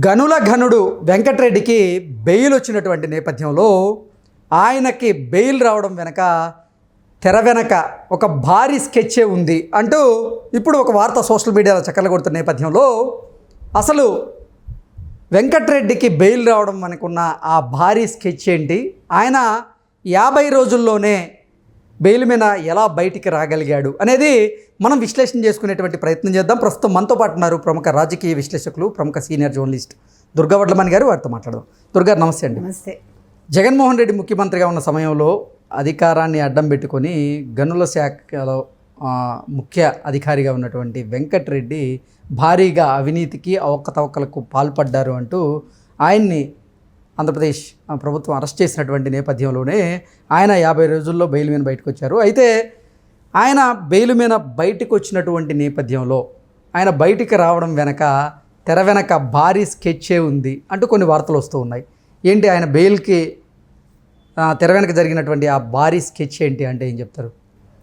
గనుల ఘనుడు వెంకటరెడ్డికి బెయిల్ వచ్చినటువంటి నేపథ్యంలో ఆయనకి బెయిల్ రావడం వెనక తెర వెనక ఒక భారీ స్కెచ్చే ఉంది అంటూ ఇప్పుడు ఒక వార్త సోషల్ మీడియాలో చక్కర్లు కొడుతున్న నేపథ్యంలో అసలు వెంకటరెడ్డికి బెయిల్ రావడం మనకున్న ఆ భారీ స్కెచ్ ఏంటి? ఆయన యాభై రోజుల్లోనే బెయిల్ మీద ఎలా బయటికి రాగలిగాడు అనేది మనం విశ్లేషణ చేసుకునేటువంటి ప్రయత్నం చేద్దాం. ప్రస్తుతం మనతో పాటు ఉన్నారు ప్రముఖ రాజకీయ విశ్లేషకులు ప్రముఖ సీనియర్ జర్నలిస్ట్ దుర్గా వడ్లమణి గారు. వారితో మాట్లాడదాం. దుర్గా నమస్తే అండి. నమస్తే. జగన్మోహన్ రెడ్డి ముఖ్యమంత్రిగా ఉన్న సమయంలో అధికారాన్ని అడ్డం పెట్టుకొని గనుల శాఖలో ముఖ్య అధికారిగా ఉన్నటువంటి వెంకటరెడ్డి భారీగా అవినీతికి అవకతవకలకు పాల్పడ్డారు అంటూ ఆయన్ని ఆంధ్రప్రదేశ్ ఆ, ప్రభుత్వం అరెస్ట్ చేసినటువంటి నేపథ్యంలోనే ఆయన యాభై రోజుల్లో బెయిల్ మీద బయటకు వచ్చారు అయితే ఆయన బెయిల్ మీద బయటకు వచ్చినటువంటి నేపథ్యంలో ఆయన బయటికి రావడం వెనక తెర వెనక భారీ స్కెచ్చే ఉంది అంటూ కొన్ని వార్తలు వస్తూ ఉన్నాయి. ఏంటి ఆయన బెయిల్కి తెర వెనక జరిగినటువంటి ఆ భారీ స్కెచ్ ఏంటి అంటే ఏం చెప్తారు?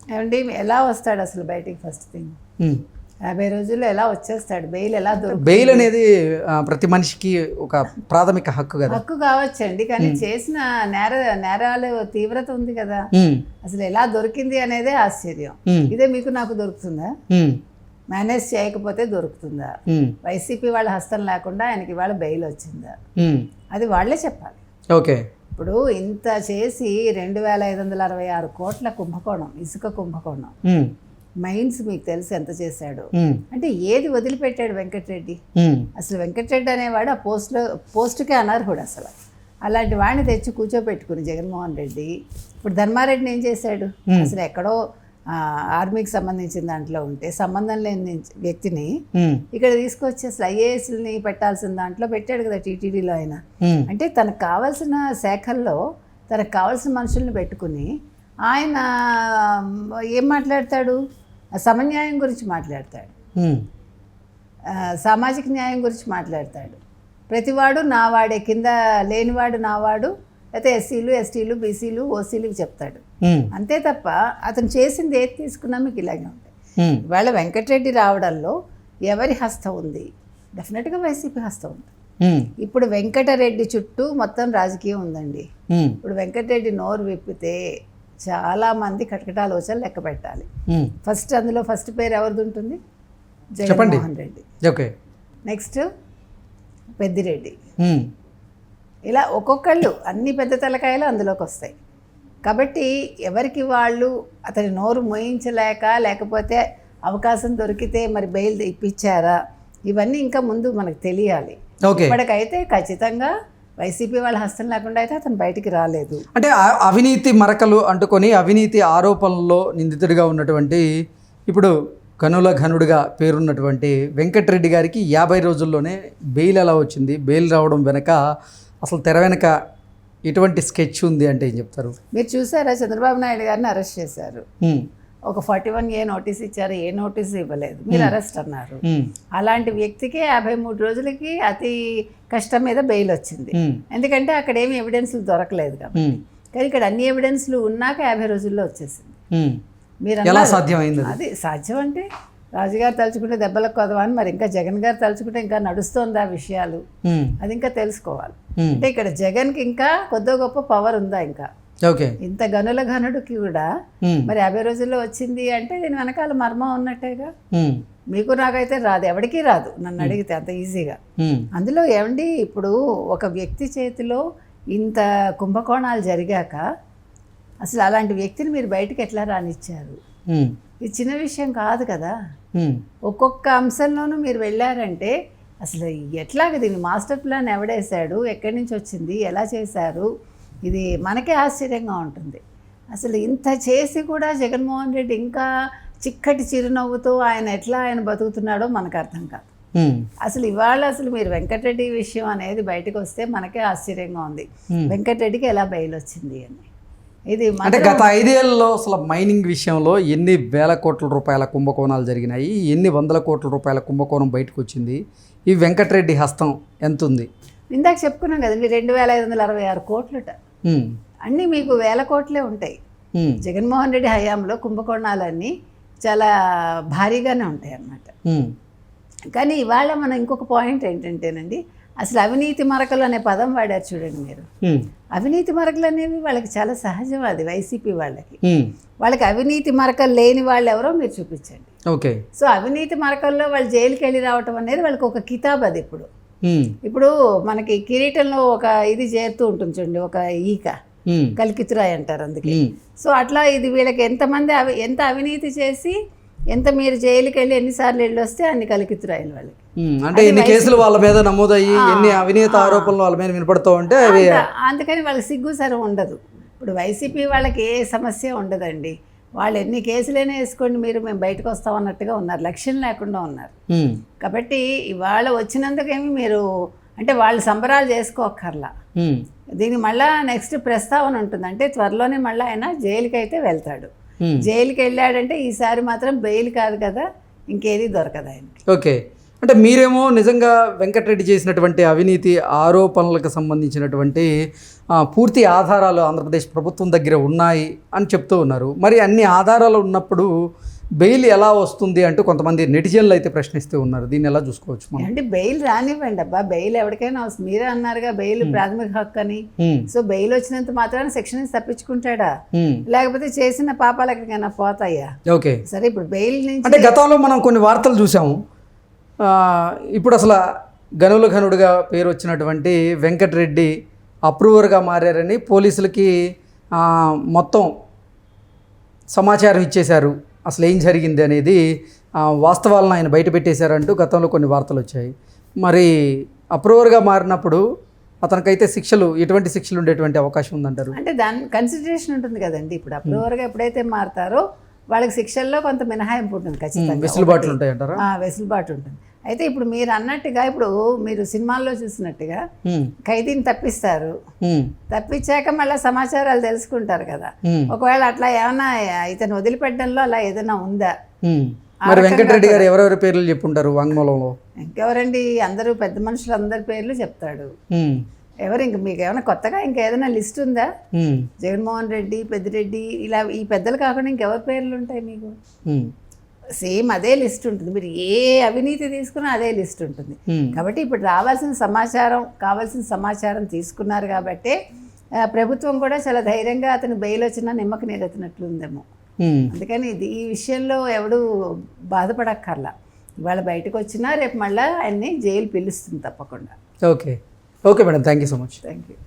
ఏమండి ఎలా వస్తాడు అసలు బయటికి ఫస్ట్ థింగ్. యాభై రోజుల్లో ఎలా వచ్చేస్తాడు? బెయిల్ ఎలా బెయిల్ అనేది ప్రతి మనిషికి ఒక ప్రాథమిక హక్కు కదా. హక్కు కావచ్చండి కానీ చేసిన నేర నేరాలు తీవ్రత ఉంది కదా. అసలు ఎలా దొరికింది అనేదే ఆశ్చర్యం. ఇదే మీకు నాకు దొరుకుతుందా? మేనేజ్ చేయకపోతే దొరుకుతుందా? వైసీపీ వాళ్ళ హస్తం లేకుండా ఆయనకి ఇవాళ బెయిల్ వచ్చిందా. అది వాళ్ళే చెప్పాలి. ఓకే. ఇప్పుడు ఇంత చేసి రెండు వేల ఐదు వందల అరవై ఆరు కోట్ల కుంభకోణం ఇసుక కుంభకోణం. మైన్స్ మీకు తెలుసు ఎంత చేశాడు. అంటే ఏది వదిలిపెట్టాడు వెంకటరెడ్డి? అసలు వెంకటరెడ్డి అనేవాడు ఆ పోస్ట్లో పోస్టుకే అనర్హుడు అసలు. అలాంటి వాడిని తెచ్చి కూర్చోపెట్టుకుని జగన్మోహన్ రెడ్డి ఇప్పుడు ధర్మారెడ్డిని ఏం చేశాడు? అసలు ఎక్కడో ఆ, ఆర్మీకి సంబంధించిన దాంట్లో ఉంటే సంబంధం లేని వ్యక్తిని ఇక్కడ తీసుకొచ్చి అసలు ఐఏఎస్ని పెట్టాల్సిన దాంట్లో పెట్టాడు కదా టీటీడీలో ఆయన. అంటే తనకు కావాల్సిన శాఖల్లో తనకు కావాల్సిన మనుషుల్ని పెట్టుకుని ఆయన ఏం మాట్లాడతాడు? సమన్యాయం గురించి మాట్లాడతాడు. సామాజిక న్యాయం గురించి మాట్లాడతాడు. ప్రతివాడు నావాడే కింద లేనివాడు నావాడు లేకపోతే ఎస్సీలు ఎస్టీలు బీసీలు ఓసీలకు చెప్తాడు. అంతే తప్ప అతను చేసింది ఏది తీసుకున్నా మీకు ఇలాగే ఉంటాయి ఇవాళ వెంకటరెడ్డి రావడంలో ఎవరి హస్తం ఉంది? డెఫినెట్గా వైసీపీ హస్తం ఉంది. ఇప్పుడు వెంకటరెడ్డి చుట్టూ మొత్తం రాజకీయం ఉందండి. ఇప్పుడు వెంకటరెడ్డి నోరు విప్పితే చాలామంది కటకటాలోచనలు లెక్క పెట్టాలి. ఫస్ట్ అందులో ఫస్ట్ పేరు ఎవరిది ఉంటుంది. జగన్మోహన్ రెడ్డి. ఓకే. నెక్స్ట్ పెద్దిరెడ్డి. ఇలా ఒక్కొక్కళ్ళు అన్ని పెద్ద తలకాయలు అందులోకి వస్తాయి. కాబట్టి ఎవరికి వాళ్ళు అతని నోరు మోయించలేక లేకపోతే అవకాశం దొరికితే మరి బెయిల్ ఇప్పించారా? ఇవన్నీ ఇంకా ముందు మనకు తెలియాలి. ఇప్పటికైతే ఖచ్చితంగా వైసీపీ వాళ్ళ హస్తం లేకుండా అయితే అతను బయటికి రాలేదు. అంటే అవినీతి మరకలు అంటుకొని అవినీతి ఆరోపణల్లో నిందితుడిగా ఉన్నటువంటి ఇప్పుడు కనుల ఘనుడిగా పేరున్నటువంటి వెంకటరెడ్డి గారికి యాభై రోజుల్లోనే బెయిల్ ఎలా వచ్చింది? బెయిల్ రావడం వెనక అసలు తెర వెనక ఎటువంటి స్కెచ్ ఉంది అంటే ఏం చెప్తారు? మీరు చూసారా? చంద్రబాబు నాయుడు గారిని అరెస్ట్ చేశారు. ఒక ఫార్టీ వన్ ఏ నోటీస్ ఇచ్చారు ఏ నోటీస్ ఇవ్వలేదు. మీరు అరెస్ట్ అన్నారు. ఉమ్, అలాంటి వ్యక్తికి యాభై మూడు రోజులకి అతి కష్టం మీద బెయిల్ వచ్చింది. ఉమ్, ఎందుకంటే అక్కడ ఏమి ఎవిడెన్స్లు దొరకలేదు కాబట్టి. కానీ ఇక్కడ అన్ని ఎవిడెన్స్లు ఉన్నాక యాభై రోజుల్లో వచ్చేసింది. మీరు సాధ్యమైంది అది? సాధ్యం అంటే రాజుగారు తలుచుకుంటే దెబ్బలకు కొదవా అని మరి ఇంకా జగన్ గారు తలుచుకుంటే ఇంకా నడుస్తోందా విషయాలు? ఉమ్, అది ఇంకా తెలుసుకోవాలి. అంటే ఇక్కడ జగన్కి ఇంకా కొద్దో గొప్ప పవర్ ఉందా ఇంకా? ఓకే. ఇంత గనుల ఘనుడికి కూడా మరి యాభై రోజుల్లో వచ్చింది అంటే దీని వెనకాల మర్మం ఉన్నట్టేగా? మీకు నాకైతే రాదు ఎవరికీ రాదు. నన్ను అడిగితే అంత ఈజీగా. అందులో ఏమండి ఇప్పుడు ఒక వ్యక్తి చేతిలో ఇంత కుంభకోణాలు జరిగాక అసలు అలాంటి వ్యక్తిని మీరు బయటికి ఎట్లా రానిచ్చారు? ఇది చిన్న విషయం కాదు కదా. ఒక్కొక్క అంశంలోనూ మీరు వెళ్ళారంటే అసలు ఎట్లాగ దీన్ని మాస్టర్ ప్లాన్ ఎవడేశాడు ఎక్కడి నుంచి వచ్చింది ఎలా చేశారు? ఇది మనకే ఆశ్చర్యంగా ఉంటుంది. అసలు ఇంత చేసి కూడా జగన్మోహన్ రెడ్డి ఇంకా చిక్కటి చిరునవ్వుతో ఆయన ఎట్లా ఆయన బతుకుతున్నాడో మనకు అర్థం కాదు. అసలు ఇవాళ అసలు మీరు వెంకటరెడ్డి విషయం అనేది బయటకు వస్తే మనకే ఆశ్చర్యంగా ఉంది. వెంకటరెడ్డికి ఎలా బయలు వచ్చింది అని. ఇది మన- అంటే గత ఐదేళ్ళలో అసలు మైనింగ్ విషయంలో ఎన్ని వేల కోట్ల రూపాయల కుంభకోణాలు జరిగినాయి ఎన్ని వందల కోట్ల రూపాయల కుంభకోణం బయటకు వచ్చింది ఈ వెంకటరెడ్డి హస్తం ఎంత ఉంది ఇందాక చెప్పుకున్నాం కదండి రెండు వేల ఐదు వందల అరవై ఆరు కోట్లుట. అన్నీ మీకు వేల కోట్లే ఉంటాయి. జగన్మోహన్ రెడ్డి హయాంలో కుంభకోణాలన్నీ చాలా భారీగానే ఉంటాయి అన్నమాట. కానీ ఇవాళ మనం ఇంకొక పాయింట్ ఏంటంటేనండి అసలు అవినీతి మరకలు అనే పదం వాడారు చూడండి మీరు. అవినీతి మరకలు అనేవి వాళ్ళకి చాలా సహజం అది వైసీపీ వాళ్ళకి. వాళ్ళకి అవినీతి మరకలు లేని వాళ్ళు ఎవరో మీరు చూపించండి. ఓకే. సో అవినీతి మరకల్లో వాళ్ళు జైలుకి వెళ్ళి రావటం అనేది వాళ్ళకి ఒక కితాబ్ అది ఇప్పుడు. ఇప్పుడు మనకి కిరీటంలో ఒక ఇది చేరుతూ ఉంటుంది చూడండి ఒక ఈక. కలికితురాయి అంటారు అందుకే. సో అట్లా ఇది వీళ్ళకి ఎంతమంది అవి ఎంత అవినీతి చేసి ఎంత మీరు జైలుకి వెళ్ళి ఎన్నిసార్లు వెళ్ళి వస్తే అన్ని కలికితురాయిలు వాళ్ళకి. అంటే ఎన్ని కేసులు వాళ్ళ మీద నమోదయ్యి ఎన్ని అవినీతి ఆరోపణలు వాళ్ళ మీద వినపడుతూ ఉంటే అందుకని వాళ్ళకి సిగ్గు సరం ఉండదు. ఇప్పుడు వైసీపీ వాళ్ళకి ఏ సమస్య ఉండదండి. వాళ్ళు ఎన్ని కేసులైనా వేసుకోండి మీరు మేము బయటకు వస్తాం అన్నట్టుగా ఉన్నారు. లక్ష్యం లేకుండా ఉన్నారు. కాబట్టి ఇవాళ వచ్చినందుకేమి మీరు అంటే వాళ్ళు సంబరాలు చేసుకోక్కర్లా. ఉమ్, దీనికి మళ్ళా నెక్స్ట్ ప్రస్తావన ఉంటుంది. అంటే త్వరలోనే మళ్ళీ ఆయన జైలుకి అయితే వెళ్తాడు. జైలుకి వెళ్ళాడంటే ఈసారి మాత్రం బెయిల్ కాదు కదా ఇంకేది దొరకదు ఆయనకి. ఓకే. అంటే మీరేమో నిజంగా వెంకటరెడ్డి చేసినటువంటి అవినీతి ఆరోపణలకు సంబంధించినటువంటి పూర్తి ఆధారాలు ఆంధ్రప్రదేశ్ ప్రభుత్వం దగ్గర ఉన్నాయి అని చెప్తూ ఉన్నారు. మరి అన్ని ఆధారాలు ఉన్నప్పుడు బెయిల్ ఎలా వస్తుంది అంటూ కొంతమంది నెటిజన్లు అయితే ప్రశ్నిస్తూ ఉన్నారు. దీన్ని ఎలా చూసుకోవచ్చు మనం? అంటే బెయిల్ రానివ్వండి అబ్బా. బెయిల్ ఎవరికైనా వస్తుంది. మీరే అన్నారుగా బెయిల్ ప్రాథమిక హక్కు అని. సో బెయిల్ వచ్చినంత మాత్రాన సెక్షన్ తప్పించుకుంటాడా? లేకపోతే చేసిన పాపాలు ఎక్కడికైనా పోతాయా? ఓకే. సరే ఇప్పుడు బెయిల్ నుంచి అంటే గతంలో మనం కొన్ని వార్తలు చూసాము. ఇప్పుడు అసలు గనుల ఘనుడుగా పేరు వచ్చినటువంటి వెంకటరెడ్డి అప్రూవర్గా మారారని పోలీసులకి మొత్తం సమాచారం ఇచ్చేశారు. అసలు ఏం జరిగింది అనేది వాస్తవాలను ఆయన బయట పెట్టేశారంటూ గతంలో కొన్ని వార్తలు వచ్చాయి. మరి అప్రూవర్గా మారినప్పుడు అతనికైతే శిక్షలు ఎటువంటి శిక్షలు ఉండేటువంటి అవకాశం ఉందంటారు? అంటే దాని కన్సిడరేషన్ ఉంటుంది కదండి. ఇప్పుడు అప్రూవర్గా ఎప్పుడైతే మారుతారో వాళ్ళకి శిక్షల్లో కొంత మినహాయింపు ఉంటుంది ఖచ్చితంగా. వెసులుబాట్లు ఉంటాయంటారా? ఆ, వెసులుబాటు ఉంటుంది. అయితే ఇప్పుడు మీరు అన్నట్టుగా ఇప్పుడు మీరు సినిమాల్లో చూసినట్టుగా ఖైదీని తప్పిస్తారు. తప్పించాక మళ్ళీ సమాచారాలు తెలుసుకుంటారు కదా. ఒకవేళ అట్లా ఏమన్నా ఇతను వదిలిపెట్టడంలో అలా ఏదైనా ఉందా. మరి వెంకటరెడ్డి గారు ఎవరెవరి పేర్లు చెప్పుంటారు వాంగ్మూలంలో? ఇంకెవరండి? అందరూ పెద్ద మనుషులు అందరి పేర్లు చెప్తాడు. ఎవరు ఇంక మీకు ఏమైనా కొత్తగా ఇంకా ఏదైనా లిస్ట్ ఉందా? జగన్మోహన్ రెడ్డి పెద్దిరెడ్డి ఇలా ఈ పెద్దలు కాకుండా ఇంకెవరి పేర్లు ఉంటాయి మీకు? సేమ్ అదే లిస్ట్ ఉంటుంది. మీరు ఏ అవినీతి తీసుకున్నా అదే లిస్ట్ ఉంటుంది. కాబట్టి ఇప్పుడు రావాల్సిన సమాచారం కావాల్సిన సమాచారం తీసుకున్నారు కాబట్టి ప్రభుత్వం కూడా చాలా ధైర్యంగా అతను బెయిల్ వచ్చినా నిమ్మకి నీరెత్తినట్లుందేమో. అందుకని ఇది ఈ విషయంలో ఎవడు బాధపడక్కర్లా. ఇవాళ బయటకు వచ్చినా రేపు మళ్ళీ ఆయన్ని జైలు పిలుస్తుంది తప్పకుండా. Okay. Okay madam. Thank you so much. Thank you